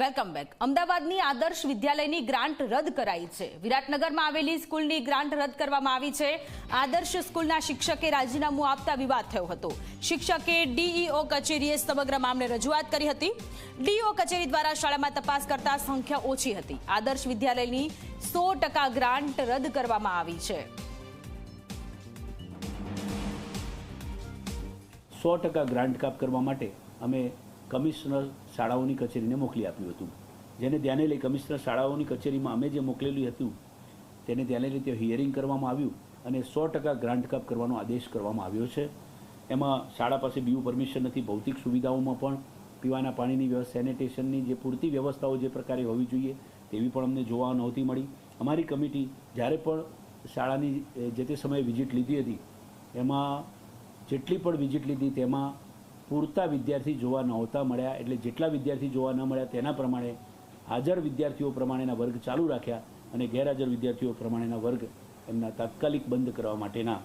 Welcome back. અમદાવાદની આદર્શ વિદ્યાલયની grant રદ કરાઈ છે. વિરાટનગરમાં આવેલી સ્કૂલની ગ્રાન્ટ રદ કરવામાં આવી છે. આદર્શ સ્કૂલના શિક્ષકે રાજીનામું આપતા વિવાદ થયો હતો. શિક્ષકે ડીઈઓ કચેરીએ સમગ્ર મામલે રજૂઆત કરી હતી. ડીઈઓ કચેરી દ્વારા શાળામાં તપાસ કરતા સંખ્યા ઓછી હતી. આદર્શ વિદ્યાલયની સો ગ્રાન્ટ રદ કરવામાં આવી છે. સો ટકા ગ્રાન્ટ કાપ કરવા માટે અમે કમિશનર શાળાઓની કચેરીને મોકલી આપ્યું હતું. જેને ધ્યાને લઈ કમિશનર શાળાઓની કચેરીમાં અમે જે મોકલેલું હતું, તેને ધ્યાને લઈ ત્યાં હિયરિંગ કરવામાં આવ્યું અને સો ટકા ગ્રાન્ટ કાપ કરવાનો આદેશ કરવામાં આવ્યો છે. એમાં શાળા પાસે બીયું પરમિશન નથી, ભૌતિક સુવિધાઓમાં પણ પીવાના પાણીની વ્યવસ્થા સેનિટેશનની જે પૂરતી વ્યવસ્થાઓ જે પ્રકારે હોવી જોઈએ તેવી પણ અમને જોવા નહોતી મળી. અમારી કમિટી જ્યારે પણ શાળાની જે તે સમયે વિઝિટ લીધી હતી, એમાં જેટલી પણ વિઝિટ લીધી તેમાં પૂરતા વિદ્યાર્થી જોવા નહોતા મળ્યા. એટલે જેટલા વિદ્યાર્થી જોવા ન મળ્યા તેના પ્રમાણે હાજર વિદ્યાર્થીઓ પ્રમાણેના વર્ગ ચાલુ રાખ્યા અને ગેરહાજર વિદ્યાર્થીઓ પ્રમાણેના વર્ગ એમના તાત્કાલિક બંધ કરવા માટેના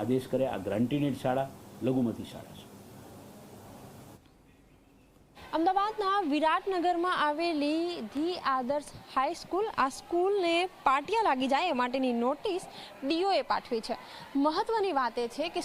આદેશ કર્યા. આ ગ્રાન્ટીનેડ શાળા, લઘુમતી શાળા છે. અમદાવાદના વિરાટનગરમાં આવેલી ધી આદર્શ હાઈસ્કૂલ આ સ્કૂલને પાટિયા લાગી જાય એ માટેની નોટિસ ડીઓએ પાઠવી છે. મહત્વની વાત એ છે કે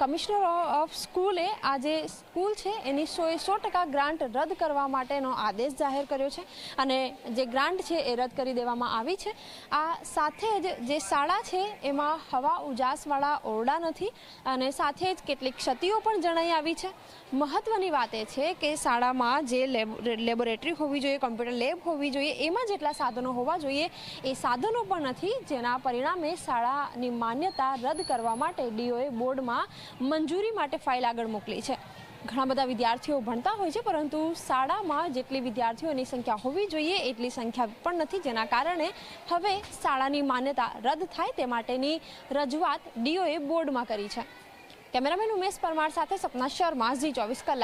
કમિશનર ઓફ સ્કૂલે આ જે સ્કૂલ છે, એની સોએ સો ટકા ગ્રાન્ટ રદ કરવા માટેનો આદેશ જાહેર કર્યો છે અને જે ગ્રાન્ટ છે એ રદ કરી દેવામાં આવી છે. આ સાથે જ જે શાળા છે એમાં હવા ઉજાસવાળા ઓરડા નથી અને સાથે જ કેટલીક ક્ષતિઓ પણ જણાઈ આવી છે. મહત્વની વાત એ છે કે શાળામાં જે લેબ- લેબોરેટરી હોવી જોઈએ, કોમ્પ્યુટર લેબ હોવી જોઈએ, એમાં જેટલા સાધનો હોવા જોઈએ, એ સાધનો પણ નથી, જેના પરિણામે શાળાની માન્યતા રદ કરવા માટે ડીઓએ બોર્ડમાં મંજૂરી માટે ફાઇલ આગળ મોકલી છે. ઘણા બધા વિદ્યાર્થીઓ ભણતા હોય છે, પરંતુ શાળામાં જેટલી વિદ્યાર્થીઓની સંખ્યા હોવી જોઈએ, એટલી સંખ્યા પણ નથી, જેના કારણે હવે શાળાની માન્યતા રદ થાય તે માટેની રજૂઆત ડીઓએ બોર્ડમાં કરી છે. કેમેરામેન ઉમેશ પરમાર સાથે સપના શર્મા, ઝી ચોવીસ કલાક.